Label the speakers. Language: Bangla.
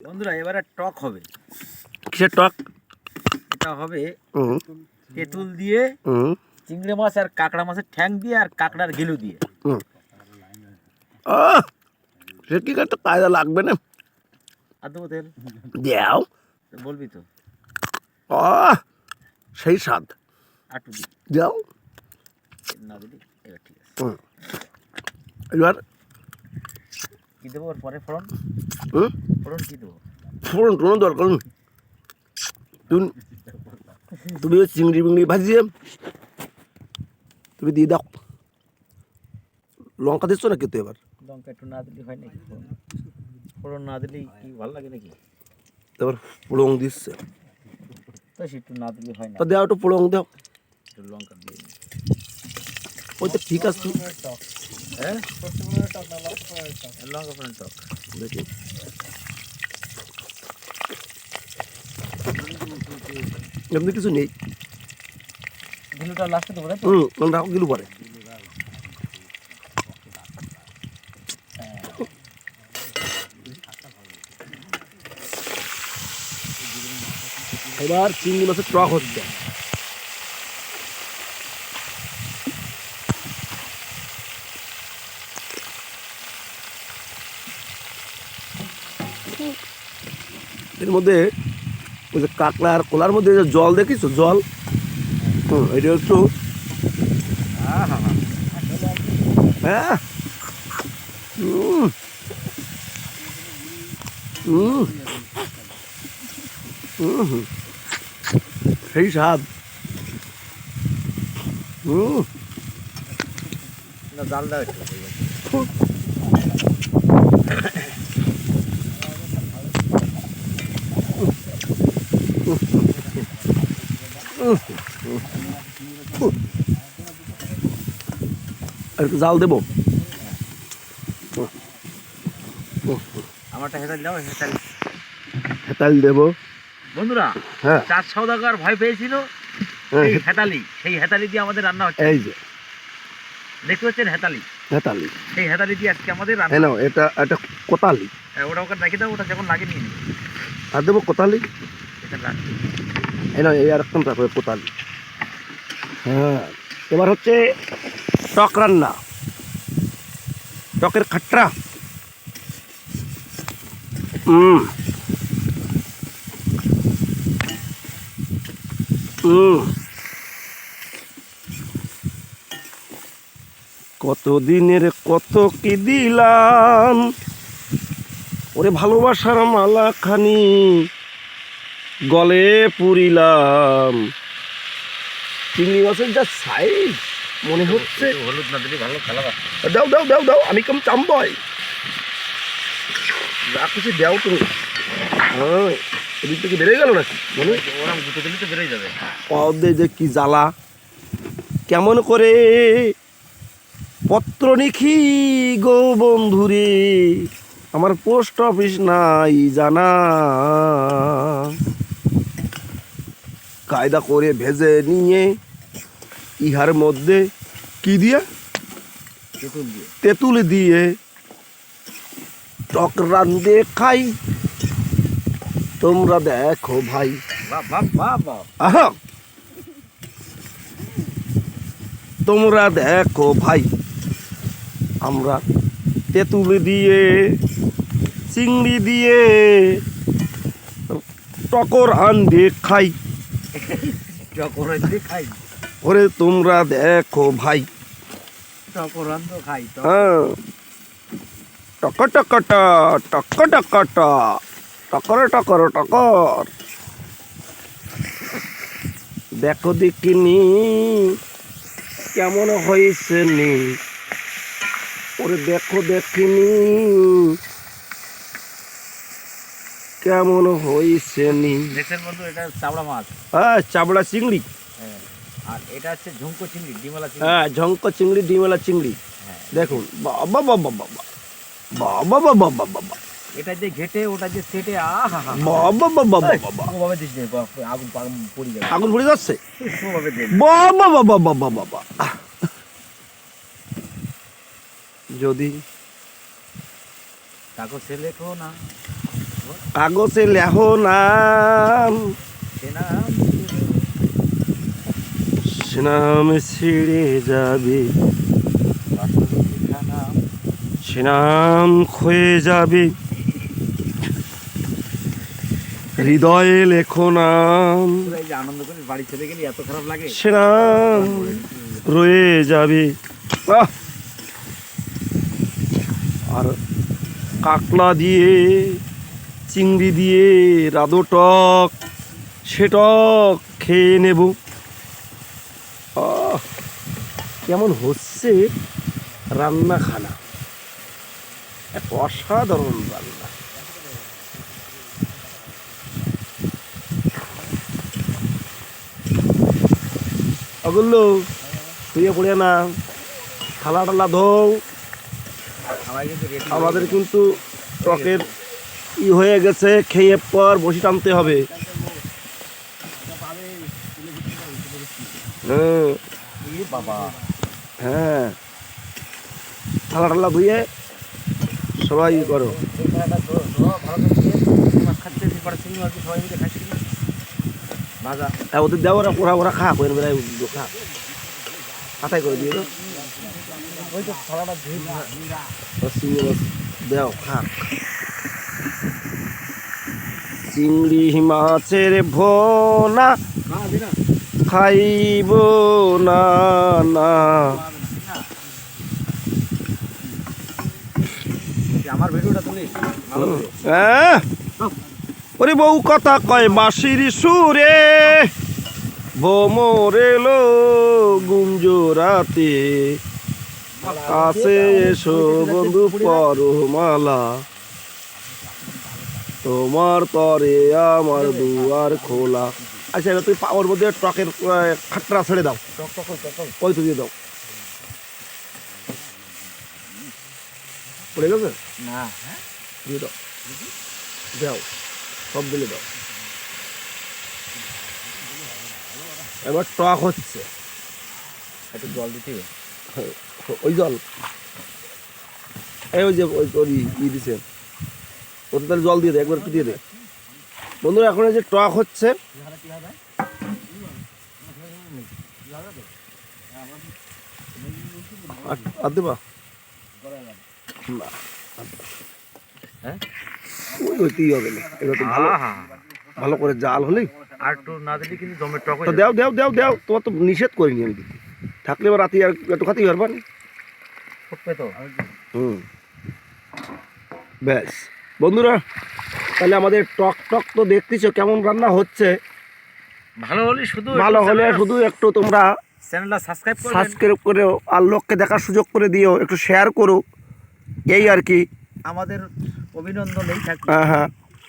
Speaker 1: বন্ধুরা এবারে টক হবে।
Speaker 2: কিসের টক?
Speaker 1: এটা হবে
Speaker 2: হুম।
Speaker 1: তেঁতুল দিয়ে
Speaker 2: হুম।
Speaker 1: চিংড়ি মাছ আর কাঁকড়া মাছের ঠ্যাং দিয়ে আর কাঁকড়ার গিলু দিয়ে।
Speaker 2: সে কি একটা কায়দা লাগবে না?
Speaker 1: আর দেবো তেল?
Speaker 2: দেও।
Speaker 1: বলবি তো।
Speaker 2: আহ, সেই স্বাদ।
Speaker 1: আটু
Speaker 2: দেও।
Speaker 1: না দিলি এবার ঠিক আছে।
Speaker 2: এবার
Speaker 1: কি দেবো? ওর পরে ফোড়ন ফোড়ন কি দেবো?
Speaker 2: ফোড়ন কোনো দরকার নেই তুমি চিংড়ি বিংড়ি ভাজিয়ে তুমি দিয়ে দাও। লঙ্কা দিচ্ছ না কিন্তু এবার?
Speaker 1: লঙ্কা একটু না দিলে হয় নাকি ফোড়ন না দিলেই কি ভালো লাগে নাকি?
Speaker 2: এবার পোড়ং দিচ্ছে।
Speaker 1: তো একটু না দিলে হয় না
Speaker 2: তা দেও একটু পোড়ং দাও।
Speaker 1: লঙ্কা দিয়ে
Speaker 2: ওই তো ঠিক আছে।
Speaker 1: হ্যাঁ? লঙ্কা ফোড়ন টক
Speaker 2: দেখি এমনি কিছু নেই।
Speaker 1: গিলুটা লাস্টে দেবো তাই তো?
Speaker 2: হুম রাখো গেলু পরে। এবার চিংড়ি মাছের টক হচ্ছে। এর মধ্যে ওই যে কাঁকড়া আর কোলার মধ্যে যে জল দেখিস জল? হুম এটা একটু হ্যাঁ? হুম। হুম। হুম সেই স্বাদ। হুম।
Speaker 1: জাল দাও একটু
Speaker 2: আর একটু জাল দেবো?
Speaker 1: আমারটা হেতাল দাও হেতাল।
Speaker 2: হেতাল দেবো।
Speaker 1: বন্ধুরা
Speaker 2: হ্যাঁ।
Speaker 1: চার সৌদাগর ভয় পেয়েছিল
Speaker 2: হ্যাঁ,
Speaker 1: সেই হেতালি সেই হেতালি দিয়ে আমাদের রান্না হচ্ছে।
Speaker 2: এই যে।
Speaker 1: দেখতে পাচ্ছেন হেতালি?
Speaker 2: হেতালি।
Speaker 1: সেই হেতালি দিয়ে আজকে আমাদের রান্না
Speaker 2: হ্যাঁ এটা এটা কোতালি।
Speaker 1: হ্যাঁ, ওটা ওকে রেখে দাও ওটা যখন লাগে নিয়ে
Speaker 2: আর দেবো কোতালি?
Speaker 1: এটা রাখ।
Speaker 2: এই এই আর তারপরে কোতালি হ্যাঁ এবার হচ্ছে টক রান্না। টকের খাট্টা। হুম কত দিনের কত কি দিলাম? ওরে ভালোবাসার মালা খানি গলে পুরিলাম। চিংড়ি মাছের যা সাইজ মনে হচ্ছে
Speaker 1: হলুদ না দিলে ভালো খেলা
Speaker 2: দাও দাও দাও দাও আমি কম চাম্বয় যা খুশি দাও তুমি। হ্যাঁ এদিক থেকে বেড়ে গেল নাকি? মানে
Speaker 1: ওরম দুটো দিলে তো বেরোয় যাবে।
Speaker 2: পদে যে কি জ্বালা। কেমন করে পত্র লিখি গো বন্ধুরে? আমার পোস্ট অফিস নাই জানা। কায়দা করে ভেজে নিয়ে ইহার মধ্যে কি দিয়ে?
Speaker 1: তেঁতুল দিয়ে।
Speaker 2: টক রান্ধে খাই। তোমরা দেখো ভাই। আহা। তোমরা দেখো ভাই। আমরা তেঁতুল দিয়ে চিংড়ি দিয়ে টকর আন্দে
Speaker 1: দিয়ে খাই।
Speaker 2: ওরে তোমরা দেখো ভাই। হ্যাঁ। টক টক টকটা টকর টকর টকর। দেখো দেখিনি, কেমন হয়েছে নি? ওরে দেখো দেখিনি। কেমন হয়েছে নি
Speaker 1: দেখছেন বন্ধু এটা চাবড়া মাছ
Speaker 2: হ্যাঁ চাবড়া চিংড়ি
Speaker 1: হ্যাঁ আর এটা হচ্ছে ঝুমকো চিংড়ি ডিমালা চিংড়ি
Speaker 2: হ্যাঁ ঝঙ্ক চিংড়ি ডিমেলা চিংড়ি
Speaker 1: হ্যাঁ
Speaker 2: দেখুন বাবা বাবা বাবা বাবা বাবা বাবা বাবা
Speaker 1: এটা যে ঘেটে ওটা যে সেটে আহা হা
Speaker 2: বাবা বাবা বাবা
Speaker 1: দিস নে, আগুন পড়ে যাবে
Speaker 2: আগুন পড়ে যাচ্ছে
Speaker 1: ওভাবে
Speaker 2: বাবা বাবা বাবা বাবা যদি
Speaker 1: সে লেখো না
Speaker 2: কাগজে লেহো নাম।
Speaker 1: নাম
Speaker 2: ছিঁড়ে যাবে।
Speaker 1: নাম
Speaker 2: ক্ষয়ে যাবে। হৃদয়ে লেখো নাম।
Speaker 1: আনন্দ বাড়ি চলে গেলি এত খারাপ লাগে
Speaker 2: রয়ে যাবে! আর কাকলা দিয়ে চিংড়ি দিয়ে রাদো টক সে টক খেয়ে নেব! কেমন হচ্ছে রান্না খানা এক অসাধারণ রান্না। অগুল্লো শুয়ে পড়ে না থালা টালা
Speaker 1: রেডি
Speaker 2: আমাদের কিন্তু টকের ই হয়ে গেছে খেয়ে পর বসি টানতে হবে। হ্যাঁ
Speaker 1: বাবা।
Speaker 2: হ্যাঁ। থালা টালা ধুয়ে সবাই ই করো।
Speaker 1: ভাজা
Speaker 2: ওদের দেওয়া ওরা ওরা ওরা খা করে বেড়ায় খা। হাতাই করে দিয়ে দাও খা। চিংড়ি মাছের ভোনা খাইব না না।
Speaker 1: আমার ভিডিওটা তুলি
Speaker 2: হ্যাঁ? ওরে বউ কথা কয় বাঁশির সুরে বোমরেলো গুঞ্জরাতে কাছে এসো বন্ধু পরমালা। তোমার তরে আমার দুয়ার খোলা। আচ্ছা এবার তুই পা- ওর মধ্যে ট্রাকের খাটরা ছেড়ে দাও।
Speaker 1: টক টক টক টক
Speaker 2: ওই তো দিয়ে দাও। পড়ে গেছে?
Speaker 1: না।
Speaker 2: দিয়ে দাও। দাও। সব দিলে দাও। এবার টক হচ্ছে।
Speaker 1: একটু জল দিতে
Speaker 2: ওই জল। এই ওই যে ওই ওই ই দিছে। ওতে তাহলে জল দিয়ে দে একবার একটু দিয়ে দে। বন্ধুরা এখন এই যে টক হচ্ছে। আর- আর দেবা?
Speaker 1: হ্যাঁ?
Speaker 2: ওই ওইতেই হবে না এবার তো ভালো ভালো করে জাল হলেই।
Speaker 1: আর একটু না দিলে কিন্তু জমের টক
Speaker 2: তো দেও দেও দেও দেও। তোমার তো নিষেধ করিনি আমি। দিতে থাকলে এবার রাতে আর একটু খাতেই পারবা না।
Speaker 1: তো।
Speaker 2: হুম। ব্যাস। বন্ধুরা তাহলে আমাদের টক টক তো দেখতেছ কেমন রান্না হচ্ছে।
Speaker 1: ভালো হলে শুধু
Speaker 2: ভালো হলে শুধু একটু তোমরা
Speaker 1: চ্যানেলটা সাবস্ক্রাইব
Speaker 2: সাবস্ক্রাইব করে আর লোককে দেখার সুযোগ করে দিও একটু শেয়ার করো এই আর কি।
Speaker 1: আমাদের অভিনন্দন এই থাকবে।
Speaker 2: হ্যাঁ হ্যাঁ।